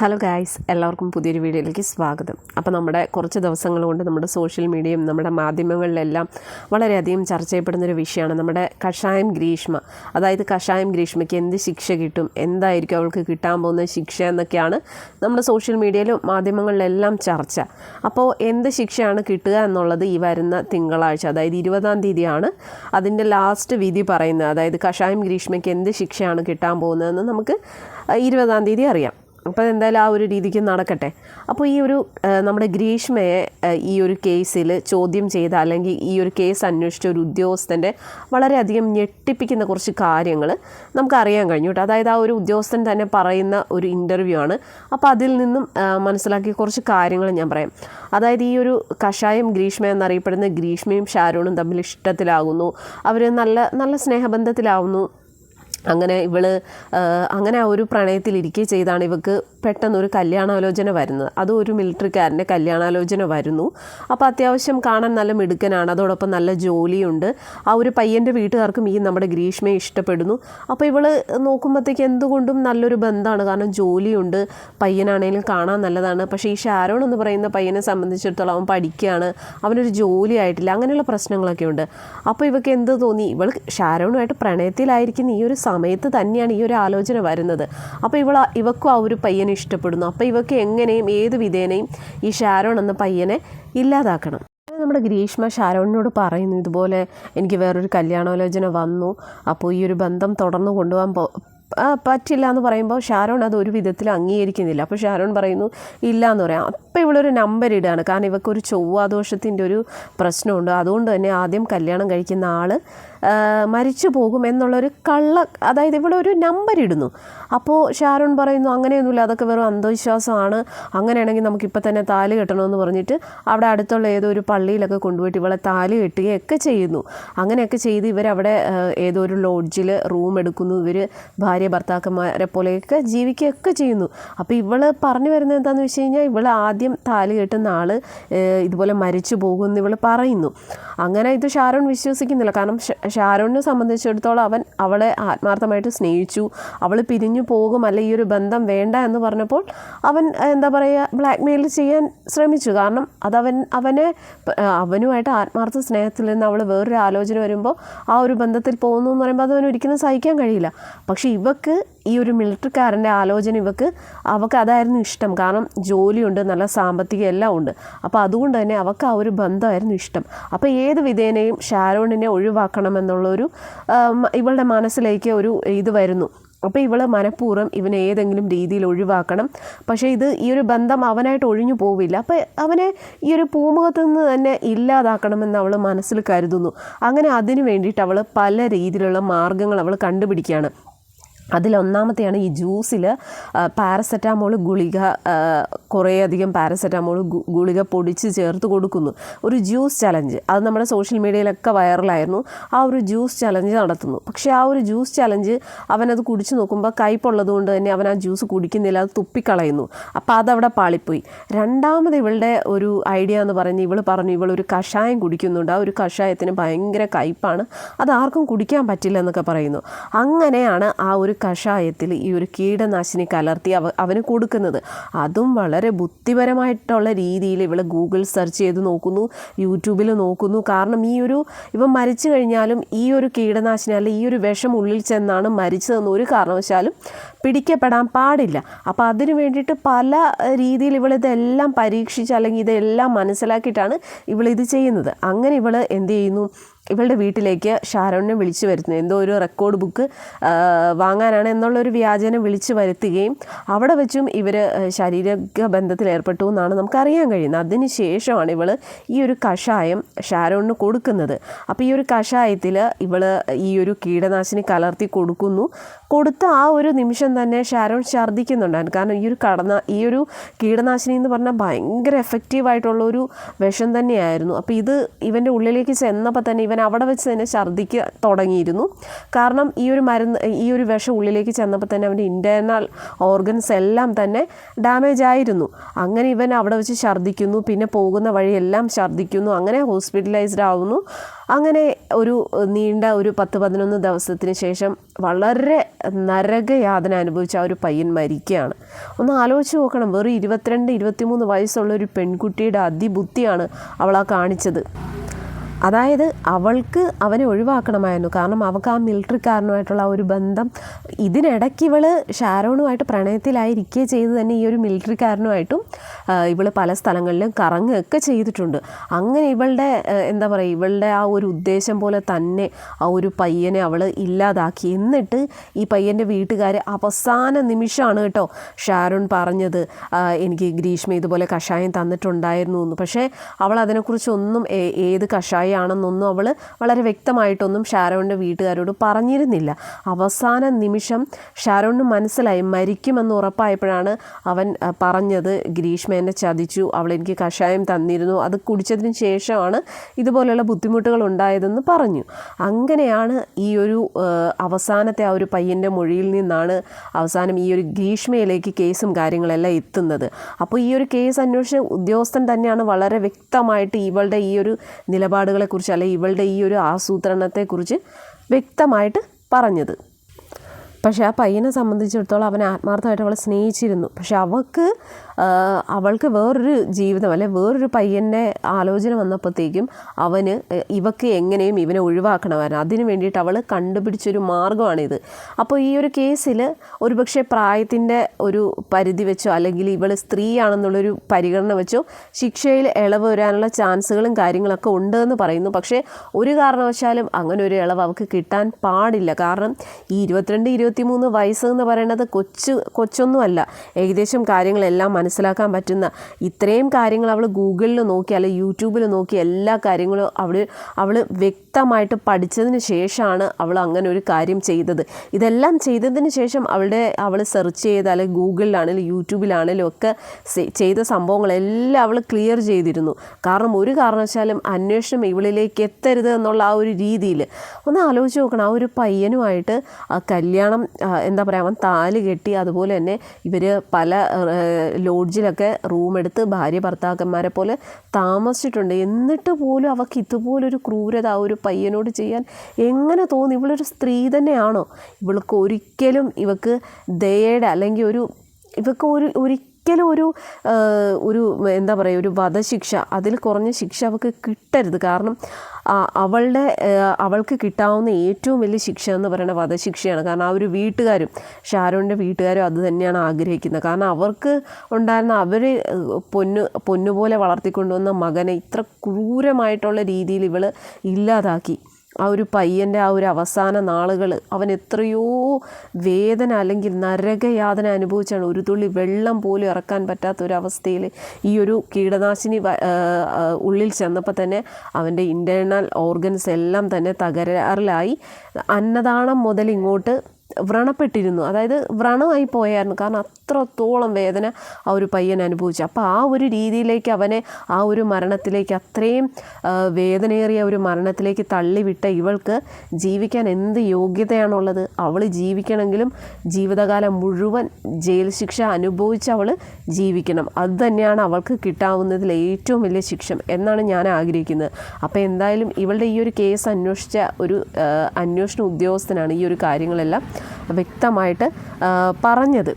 Hello guys എല്ലാവർക്കും പുതിയൊരു വീഡിയോയിലേക്ക് സ്വാഗതം. അപ്പോൾ നമ്മുടെ കുറച്ച് ദിവസങ്ങൾ കൊണ്ട് നമ്മുടെ സോഷ്യൽ മീഡിയയും നമ്മുടെ മാധ്യമങ്ങളിലെല്ലാം വളരെയധികം ചർച്ച ചെയ്യപ്പെടുന്ന ഒരു വിഷയമാണ് നമ്മുടെ കഷായം ഗ്രീഷ്മ. അതായത് കഷായം ഗ്രീഷ്മയ്ക്ക് എന്ത് ശിക്ഷ കിട്ടും? എന്തായിരിക്കും അവൾക്ക് കിട്ടാൻ പോകുന്ന ശിക്ഷ എന്നൊക്കെയാണ് നമ്മുടെ സോഷ്യൽ മീഡിയയിലും മാധ്യമങ്ങളിലെല്ലാം ചർച്ച. അപ്പോൾ എന്ത് ശിക്ഷയാണ് കിട്ടുക എന്നുള്ളത് ഈ വരുന്ന തിങ്കളാഴ്ച അതായത് ഇരുപതാം തീയതിയാണ് അതിന്റെ ലാസ്റ്റ് വിധി പറയുന്നത്. അതായത് കഷായം ഗ്രീഷ്മയ്ക്ക് എന്ത് ശിക്ഷയാണ് കിട്ടാൻ പോകുന്നതെന്ന് നമുക്ക് ഇരുപതാം തീയതി അറിയാം. അപ്പോൾ എന്തായാലും ആ ഒരു രീതിക്ക് നടക്കട്ടെ. അപ്പോൾ ഈ ഒരു നമ്മുടെ ഗ്രീഷ്മയെ ഈ ഒരു കേസിൽ ചോദ്യം ചെയ്ത അല്ലെങ്കിൽ ഈ ഒരു കേസ് അന്വേഷിച്ച ഒരു ഉദ്യോഗസ്ഥന്റെ വളരെയധികം ഞെട്ടിപ്പിക്കുന്ന കുറച്ച് കാര്യങ്ങൾ നമുക്കറിയാൻ കഴിഞ്ഞു കേട്ടോ. അതായത് ആ ഒരു ഉദ്യോഗസ്ഥൻ തന്നെ പറയുന്ന ഒരു ഇന്റർവ്യൂ ആണ്. അപ്പോൾ അതിൽ നിന്നും മനസ്സിലാക്കിയ കുറച്ച് കാര്യങ്ങൾ ഞാൻ പറയാം. അതായത് ഈ ഒരു കഷായം ഗ്രീഷ്മ എന്നറിയപ്പെടുന്ന ഗ്രീഷ്മയും ഷാരൂണും തമ്മിൽ ഇഷ്ടത്തിലാകുന്നു. അവർ നല്ല നല്ല സ്നേഹബന്ധത്തിലാവുന്നു. അങ്ങനെ ഇവൾ അങ്ങനെ ആ ഒരു പ്രണയത്തിലിരിക്കുക ചെയ്താണ് ഇവക്ക് പെട്ടെന്നൊരു കല്യാണാലോചന വരുന്നത്. അത് ഒരു മിലിറ്ററിക്കാരന്റെ കല്യാണാലോചന വരുന്നു. അപ്പോൾ അത്യാവശ്യം കാണാൻ നല്ല മിടുക്കനാണ്. അതോടൊപ്പം നല്ല ജോലിയുണ്ട്. ആ ഒരു പയ്യന്റെ വീട്ടുകാർക്കും ഈ നമ്മുടെ ഗ്രീഷ്മയെ ഇഷ്ടപ്പെടുന്നു. അപ്പോൾ ഇവൾ നോക്കുമ്പോഴത്തേക്ക് എന്തുകൊണ്ടും നല്ലൊരു ബന്ധമാണ് കാരണം ജോലിയുണ്ട്. പയ്യനാണെങ്കിലും കാണാൻ നല്ലതാണ്. പക്ഷേ ഈ ഷാരോൺ എന്ന് പറയുന്ന പയ്യനെ സംബന്ധിച്ചിടത്തോളം അവൻ പഠിക്കുകയാണ്. അവനൊരു ജോലി ആയിട്ടില്ല. അങ്ങനെയുള്ള പ്രശ്നങ്ങളൊക്കെ ഉണ്ട്. അപ്പോൾ ഇവക്ക് എന്ത് തോന്നി? ഇവൾ ഷാരോണുമായിട്ട് പ്രണയത്തിലായിരിക്കുന്ന ഈ ഒരു സമയത്ത് തന്നെയാണ് ഈ ഒരു ആലോചന വരുന്നത്. അപ്പോൾ ഇവൾ ഇവക്കും ആ ഒരു പയ്യനെ ഇഷ്ടപ്പെടുന്നു. അപ്പോൾ ഇവക്ക് എങ്ങനെയും ഏത് വിധേനയും ഈ ഷാരോൺ എന്ന പയ്യനെ ഇല്ലാതാക്കണം. നമ്മുടെ ഗ്രീഷ്മ ഷാരോണിനോട് പറയുന്നു ഇതുപോലെ എനിക്ക് വേറൊരു കല്യാണാലോചന വന്നു. അപ്പോൾ ഈ ഒരു ബന്ധം തുടർന്ന് കൊണ്ടുപോകാൻ പറ്റില്ല എന്ന് പറയുമ്പോൾ ഷാരോൺ അത് ഒരു വിധത്തിൽ അംഗീകരിക്കുന്നില്ല. അപ്പോൾ ഷാരോൺ പറയുന്നു ഇല്ല എന്ന് പറയാം. അപ്പോൾ ഇവളൊരു നമ്പർ ഇടുകയാണ്. കാരണം ഇവക്കൊരു ചൊവ്വാദോഷത്തിന്റെ ഒരു പ്രശ്നമുണ്ട്. അതുകൊണ്ട് തന്നെ ആദ്യം കല്യാണം കഴിക്കുന്ന ആൾ മരിച്ചു പോകും എന്നുള്ളൊരു കള്ള അതായത് ഇവിടെ ഒരു നമ്പർ ഇടുന്നു. അപ്പോൾ ഷാരോൺ പറയുന്നു അങ്ങനെയൊന്നുമില്ല അതൊക്കെ വെറും അന്ധവിശ്വാസമാണ്. അങ്ങനെയാണെങ്കിൽ നമുക്കിപ്പോൾ തന്നെ താലി കെട്ടണമെന്ന് പറഞ്ഞിട്ട് അവിടെ അടുത്തുള്ള ഏതോ ഒരു പള്ളിയിലൊക്കെ കൊണ്ടുപോയിട്ട് ഇവളെ താലി കെട്ടുകയൊക്കെ ചെയ്യുന്നു. അങ്ങനെയൊക്കെ ചെയ്ത് ഇവരവിടെ ഏതോ ഒരു ലോഡ്ജിൽ റൂം എടുക്കുന്നു. ഇവർ ഭാര്യ ഭർത്താക്കന്മാരെ പോലെയൊക്കെ ജീവിക്കുകയൊക്കെ ചെയ്യുന്നു. അപ്പോൾ ഇവൾ പറഞ്ഞു വരുന്നത് എന്താണെന്ന് വെച്ച് കഴിഞ്ഞാൽ ഇവൾ ആദ്യം താലി കെട്ടുന്ന ആൾ ഇതുപോലെ മരിച്ചു പോകുമെന്ന് ഇവൾ പറയുന്നു. അങ്ങനെ ഇത് ഷാരോൺ വിശ്വസിക്കുന്നില്ല. കാരണം ഷാരോണിനെ സംബന്ധിച്ചിടത്തോളം അവൻ അവളെ ആത്മാർത്ഥമായിട്ട് സ്നേഹിച്ചു. അവൾ പിരിഞ്ഞു പോകും. അല്ലെ ഈ ഒരു ബന്ധം വേണ്ട എന്ന് പറഞ്ഞപ്പോൾ അവൻ എന്താ പറയുക ബ്ലാക്ക് മെയിൽ ചെയ്യാൻ ശ്രമിച്ചു. കാരണം അതവൻ അവനെ അവനുമായിട്ട് ആത്മാർത്ഥ സ്നേഹത്തിൽ നിന്ന് അവൾ വേറൊരു ആലോചന വരുമ്പോൾ ആ ഒരു ബന്ധത്തിൽ പോകുന്നു എന്ന് പറയുമ്പോൾ അത് അവൻ ഒരിക്കലും സഹിക്കാൻ കഴിയില്ല. പക്ഷേ ഇവക്ക് ഈ ഒരു മിലിറ്ററിക്കാരന്റെ ആലോചന ഇവക്ക് അവൾക്ക് അതായിരുന്നു ഇഷ്ടം. കാരണം ജോലിയുണ്ട് നല്ല സാമ്പത്തികം എല്ലാം ഉണ്ട്. അപ്പോൾ അതുകൊണ്ട് തന്നെ അവൾക്ക് ആ ഒരു ബന്ധമായിരുന്നു ഇഷ്ടം. അപ്പോൾ ഏത് വിധേനയും ഷാരോണിനെ ഒഴിവാക്കണമെന്നുള്ളൊരു ഇവളുടെ മനസ്സിലേക്ക് ഒരു ഇത് വരുന്നു. അപ്പോൾ ഇവൾ മനഃപൂർവം ഇവനെ ഏതെങ്കിലും രീതിയിൽ ഒഴിവാക്കണം. പക്ഷേ ഇത് ഈ ഒരു ബന്ധം അവനായിട്ട് ഒഴിഞ്ഞു പോവില്ല. അപ്പോൾ അവനെ ഈ ഒരു പൂമുഖത്തു നിന്ന് തന്നെ ഇല്ലാതാക്കണമെന്ന് അവൾ മനസ്സിൽ കരുതുന്നു. അങ്ങനെ അതിനു വേണ്ടിയിട്ട് അവൾ പല രീതിയിലുള്ള മാർഗങ്ങൾ അവൾ കണ്ടുപിടിക്കുകയാണ്. അതിലൊന്നാമത്തെയാണ് ഈ ജ്യൂസിൽ പാരസെറ്റാമോൾ ഗുളിക കുറേയധികം പാരസെറ്റാമോൾ ഗുളിക പൊടിച്ച് ചേർത്ത് കൊടുക്കുന്നു. ഒരു ജ്യൂസ് ചലഞ്ച്. അത് നമ്മുടെ സോഷ്യൽ മീഡിയയിലൊക്കെ വൈറലായിരുന്നു. ആ ഒരു ജ്യൂസ് ചലഞ്ച് നടത്തുന്നു. പക്ഷേ ആ ഒരു ജ്യൂസ് ചലഞ്ച് അവനത് കുടിച്ചു നോക്കുമ്പോൾ കയ്പുള്ളത് കൊണ്ട് തന്നെ അവൻ ആ ജ്യൂസ് കുടിക്കുന്നില്ല. അത് തുപ്പിക്കളയുന്നു. അപ്പോൾ അതവിടെ പാളിപ്പോയി. രണ്ടാമത് ഇവളുടെ ഒരു ഐഡിയ എന്ന് പറഞ്ഞ് ഇവൾ പറഞ്ഞു ഇവൾ ഒരു കഷായം കുടിക്കുന്നുണ്ട്. ആ ഒരു കഷായത്തിന് ഭയങ്കര കയ്പാണ്. അത് ആർക്കും കുടിക്കാൻ പറ്റില്ല എന്നൊക്കെ പറയുന്നു. അങ്ങനെയാണ് ആ ഒരു കഷായത്തിൽ ഈ ഒരു കീടനാശിനി കലർത്തി അവ അവന് കൊടുക്കുന്നത്. അതും വളരെ ബുദ്ധിപരമായിട്ടുള്ള രീതിയിൽ ഇവൾ ഗൂഗിൾ സെർച്ച് ചെയ്ത് നോക്കുന്നു യൂട്യൂബിൽ നോക്കുന്നു. കാരണം ഈ ഒരു ഇവൻ മരിച്ചു കഴിഞ്ഞാലും ഈ ഒരു കീടനാശിനി അല്ല ഈ ഒരു വിഷം ഉള്ളിൽ ചെന്നാണ് മരിച്ചതെന്ന് ഒരു കാരണവശാലും പിടിക്കപ്പെടാൻ പാടില്ല. അപ്പോൾ അതിനു വേണ്ടിയിട്ട് പല രീതിയിൽ ഇവൾ ഇതെല്ലാം പരീക്ഷിച്ച് അല്ലെങ്കിൽ ഇതെല്ലാം മനസ്സിലാക്കിയിട്ടാണ് ഇവളിത് ചെയ്യുന്നത്. അങ്ങനെ ഇവൾ എന്ത് ചെയ്യുന്നു? ഇവളുടെ വീട്ടിലേക്ക് ഷാരോണിനെ വിളിച്ചു വരുത്തുന്നു. എന്തോ ഒരു റെക്കോർഡ് ബുക്ക് വാങ്ങാനാണ് എന്നുള്ളൊരു വ്യാജനം വിളിച്ചു വരുത്തുകയും അവിടെ വെച്ചും ഇവർ ശാരീരിക ബന്ധത്തിൽ ഏർപ്പെട്ടു എന്നാണ് നമുക്കറിയാൻ കഴിയുന്നത്. അതിന് ശേഷമാണ് ഇവൾ ഈ ഒരു കഷായം ഷാരോണിന് കൊടുക്കുന്നത്. അപ്പോൾ ഈ ഒരു കഷായത്തിൽ ഇവൾ ഈ ഒരു കീടനാശിനി കലർത്തി കൊടുക്കുന്നു. കൊടുത്ത ആ ഒരു നിമിഷം തന്നെ ഷാരോൺ ഛർദ്ദിക്കുന്നുണ്ടായിരുന്നു. കാരണം ഈ ഒരു കടന്ന ഈ ഒരു കീടനാശിനി എന്ന് പറഞ്ഞാൽ ഭയങ്കര എഫക്റ്റീവായിട്ടുള്ള ഒരു വിഷം തന്നെയായിരുന്നു. അപ്പോൾ ഇത് ഇവന്റെ ഉള്ളിലേക്ക് ചെന്നപ്പോൾ തന്നെ ഇവൻ ഇവൻ അവിടെ വെച്ച് തന്നെ ഛർദ്ദിക്ക് തുടങ്ങിയിരുന്നു. കാരണം ഈ ഒരു മരുന്ന് ഈ ഒരു വിഷം ഉള്ളിലേക്ക് ചെന്നപ്പോൾ തന്നെ അവന്റെ ഇന്റേർണൽ ഓർഗൻസ് എല്ലാം തന്നെ ഡാമേജ് ആയിരുന്നു. അങ്ങനെ ഇവൻ അവിടെ വെച്ച് ഛർദ്ദിക്കുന്നു പിന്നെ പോകുന്ന വഴിയെല്ലാം ഛർദ്ദിക്കുന്നു അങ്ങനെ ഹോസ്പിറ്റലൈസ്ഡ് ആവുന്നു. അങ്ങനെ ഒരു നീണ്ട ഒരു പത്ത് പതിനൊന്ന് ദിവസത്തിന് ശേഷം വളരെ നരകയാതന അനുഭവിച്ച ആ ഒരു പയ്യൻ മരിക്കുകയാണ്. ഒന്ന് ആലോചിച്ച് നോക്കണം വെറും ഇരുപത്തിരണ്ട് ഇരുപത്തിമൂന്ന് വയസ്സുള്ള ഒരു പെൺകുട്ടിയുടെ അതിബുദ്ധിയാണ് അവൾ ആ കാണിച്ചത്. അതായത് അവൾക്ക് അവനെ ഒഴിവാക്കണമായിരുന്നു. കാരണം അവൾക്ക് ആ മിലിറ്ററിക്കാരനുമായിട്ടുള്ള ഒരു ബന്ധം ഇതിനിടയ്ക്ക് ഇവൾ ഷാരോണുമായിട്ട് പ്രണയത്തിലായിരിക്കെ ചെയ്ത് തന്നെ ഈ ഒരു മിലിറ്ററിക്കാരനുമായിട്ടും ഇവൾ പല സ്ഥലങ്ങളിലും കറങ്ങുകയൊക്കെ ചെയ്തിട്ടുണ്ട്. അങ്ങനെ ഇവളുടെ എന്താ പറയുക ഇവളുടെ ആ ഒരു ഉദ്ദേശം പോലെ തന്നെ ആ ഒരു പയ്യനെ അവൾ ഇല്ലാതാക്കി. എന്നിട്ട് ഈ പയ്യന്റെ വീട്ടുകാർ അവസാന നിമിഷമാണ് കേട്ടോ ഷാരോൺ പറഞ്ഞത് എനിക്ക് ഗ്രീഷ്മ ഇതുപോലെ കഷായം തന്നിട്ടുണ്ടായിരുന്നു എന്ന്. പക്ഷേ അവൾ അതിനെക്കുറിച്ചൊന്നും ഏത് ഏത് കഷായമാണെന്നൊന്നും അവൾ വളരെ വ്യക്തമായിട്ടൊന്നും ഷാരോണിന്റെ വീട്ടുകാരോട് പറഞ്ഞിരുന്നില്ല. അവസാന നിമിഷം ഷാരോണിന് മനസ്സിലായി മരിക്കുമെന്ന് ഉറപ്പായപ്പോഴാണ് അവൻ പറഞ്ഞത്. ഗ്രീഷ്മ എന്നെ ചതിച്ചു അവൾ എനിക്ക് കഷായം തന്നിരുന്നു അത് കുടിച്ചതിന് ശേഷമാണ് ഇതുപോലെയുള്ള ബുദ്ധിമുട്ടുകൾ ഉണ്ടായതെന്ന് പറഞ്ഞു. അങ്ങനെയാണ് ഈ ഒരു അവസാനത്തെ ആ ഒരു പയ്യന്റെ മൊഴിയിൽ നിന്നാണ് അവസാനം ഈ ഒരു ഗ്രീഷ്മയിലേക്ക് കേസും കാര്യങ്ങളെല്ലാം എത്തുന്നത്. അപ്പോൾ ഈ ഒരു കേസ് അന്വേഷിച്ച ഉദ്യോഗസ്ഥൻ തന്നെയാണ് വളരെ വ്യക്തമായിട്ട് ഇവളുടെ ഈ ഒരു നിലപാടുകളെക്കുറിച്ച് അല്ലെങ്കിൽ ഇവളുടെ ഈ ഒരു ആസൂത്രണത്തെക്കുറിച്ച് വ്യക്തമായിട്ട് പറഞ്ഞത്. പക്ഷേ ആ പയ്യനെ സംബന്ധിച്ചിടത്തോളം അവൻ ആത്മാർത്ഥമായിട്ട് അവളെ സ്നേഹിച്ചിരുന്നു. പക്ഷെ അവൾക്ക് അവൾക്ക് വേറൊരു ജീവിതം അല്ലെ വേറൊരു പയ്യന്റെ ആലോചന വന്നപ്പോഴത്തേക്കും അവന് ഇവക്ക് എങ്ങനെയും ഇവനെ ഒഴിവാക്കണമായിരുന്നു. അതിന് വേണ്ടിയിട്ട് അവൾ കണ്ടുപിടിച്ചൊരു മാർഗമാണിത് അപ്പോൾ ഈ ഒരു കേസിൽ ഒരുപക്ഷെ പ്രായത്തിന്റെ ഒരു പരിധി വെച്ചോ അല്ലെങ്കിൽ ഇവൾ സ്ത്രീയാണെന്നുള്ളൊരു പരിഗണന വെച്ചോ ശിക്ഷയിൽ ഇളവ് വരാനുള്ള ചാൻസുകളും കാര്യങ്ങളൊക്കെ ഉണ്ടെന്ന് പറയുന്നു. പക്ഷേ ഒരു കാരണവശാലും അങ്ങനെ ഒരു ഇളവ് അവൾക്ക് കിട്ടാൻ പാടില്ല. കാരണം ഈ ഇരുപത്തിരണ്ട് ഇരുപത്തിമൂന്ന് വയസ്സ് എന്ന് പറയുന്നത് കൊച്ചു കൊച്ചൊന്നുമല്ല. ഏകദേശം കാര്യങ്ങളെല്ലാം മനസ്സിലാക്കാൻ പറ്റുന്ന ഇത്രയും കാര്യങ്ങൾ അവൾ ഗൂഗിളിൽ നോക്കി അല്ലെങ്കിൽ യൂട്യൂബിൽ നോക്കി എല്ലാ കാര്യങ്ങളും അവൾ അവൾ വ്യക്തമായിട്ട് പഠിച്ചതിന് ശേഷമാണ് അവൾ അങ്ങനെ ഒരു കാര്യം ചെയ്തത്. ഇതെല്ലാം ചെയ്തതിന് ശേഷം അവളുടെ അവൾ സെർച്ച് ചെയ്ത അല്ലെങ്കിൽ ഗൂഗിളിലാണെങ്കിലും യൂട്യൂബിലാണെങ്കിലും ഒക്കെ ചെയ്ത സംഭവങ്ങളെല്ലാം അവൾ ക്ലിയർ ചെയ്തിരുന്നു. കാരണം ഒരു കാരണവശാലും അന്വേഷണം ഇവളിലേക്ക് എത്തരുത് എന്നുള്ള ആ ഒരു രീതിയിൽ. ഒന്ന് ആലോചിച്ച് നോക്കണം. ആ ഒരു പയ്യനുമായിട്ട് ആ കല്യാണം എന്താ പറയുക അവൻ താൽ കെട്ടി അതുപോലെ തന്നെ ഇവർ പല ലോഡ്ജിലൊക്കെ റൂം എടുത്ത് ഭാര്യ ഭർത്താക്കന്മാരെ പോലെ താമസിച്ചിട്ടുണ്ട്. എന്നിട്ട് പോലും അവൾക്ക് ഇതുപോലൊരു ക്രൂരത ആ ഒരു പയ്യനോട് ചെയ്യാൻ എങ്ങനെ തോന്നി? ഇവളൊരു സ്ത്രീ തന്നെയാണോ? ഇവൾക്ക് ഒരിക്കലും ഇവക്ക് ദയയുടെ അല്ലെങ്കിൽ ഒരു ഇവക്ക് ഒരു ഒരിക്കലും ഒരു ഒരു എന്താ പറയുക ഒരു വധശിക്ഷ അതിൽ കുറഞ്ഞ ശിക്ഷ അവൾക്ക് കിട്ടരുത്. കാരണം അവളുടെ അവൾക്ക് കിട്ടാവുന്ന ഏറ്റവും വലിയ ശിക്ഷ എന്ന് പറയുന്നത് വധശിക്ഷയാണ്. കാരണം ആ ഒരു വീട്ടുകാരും ഷാരോണിന്റെ വീട്ടുകാരും അത് തന്നെയാണ് ആഗ്രഹിക്കുന്നത്. കാരണം അവർക്ക് ഉണ്ടായിരുന്ന അവർ പൊന്നു പൊന്നുപോലെ വളർത്തിക്കൊണ്ടുവന്ന മകനെ ഇത്ര ക്രൂരമായിട്ടുള്ള രീതിയിൽ ഇവൾ ഇല്ലാതാക്കി. ആ ഒരു പയ്യന്റെ ആ ഒരു അവസാന നാളുകൾ അവൻ എത്രയോ വേദന അല്ലെങ്കിൽ നരകയാതന അനുഭവിച്ചാണ് ഒരു തുള്ളി വെള്ളം പോലും ഇറക്കാൻ പറ്റാത്ത ഒരു അവസ്ഥയിൽ ഈ ഒരു കീടനാശിനി ഉള്ളിൽ ചെന്നപ്പോൾ തന്നെ അവന്റെ ഇന്റേർണൽ ഓർഗൻസ് എല്ലാം തന്നെ തകരാറിലായി. അന്നദാനം മുതൽ ഇങ്ങോട്ട് വ്രണപ്പെട്ടിരുന്നു. അതായത് വ്രണമായി പോയായിരുന്നു. കാരണം അത്രത്തോളം വേദന ആ ഒരു പയ്യൻ അനുഭവിച്ചു. അപ്പോൾ ആ ഒരു രീതിയിലേക്ക് അവനെ ആ ഒരു മരണത്തിലേക്ക് അത്രയും വേദനയേറിയ ഒരു മരണത്തിലേക്ക് തള്ളിവിട്ട ഇവൾക്ക് ജീവിക്കാൻ എന്ത് യോഗ്യതയാണുള്ളത്? അവൾ ജീവിക്കണമെങ്കിലും ജീവിതകാലം മുഴുവൻ ജയിൽ ശിക്ഷ അനുഭവിച്ച് അവൾ ജീവിക്കണം. അത് തന്നെയാണ് അവൾക്ക് കിട്ടാവുന്നതിൽ ഏറ്റവും വലിയ ശിക്ഷ എന്നാണ് ഞാൻ ആഗ്രഹിക്കുന്നത്. അപ്പോൾ എന്തായാലും ഇവളുടെ ഈ ഒരു കേസ് അന്വേഷിച്ച ഒരു അന്വേഷണ ഉദ്യോഗസ്ഥനാണ് ഈ ഒരു കാര്യങ്ങളെല്ലാം വ്യക്തമായിട്ട് പറഞ്ഞത്.